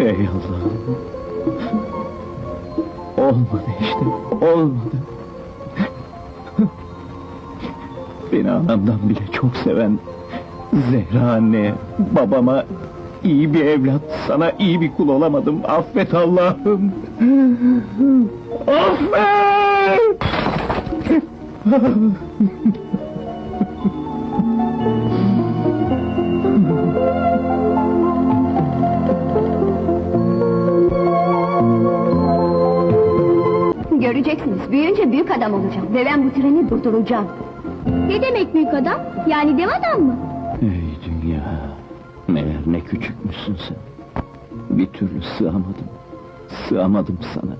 Ey Allah'ım! Olmadı işte, olmadı. Beni anamdan bile çok seven Zehra anneye, babama iyi bir evlat, sana iyi bir kul olamadım. Affet Allah'ım! Affet! Göreceksiniz, büyüyünce büyük adam olacağım ve ben bu treni durduracağım. Ne demek büyük adam? Yani dev adam mı? Ey dünya, meğer ne küçükmüşsün sen. Bir türlü sığamadım, sığamadım sana.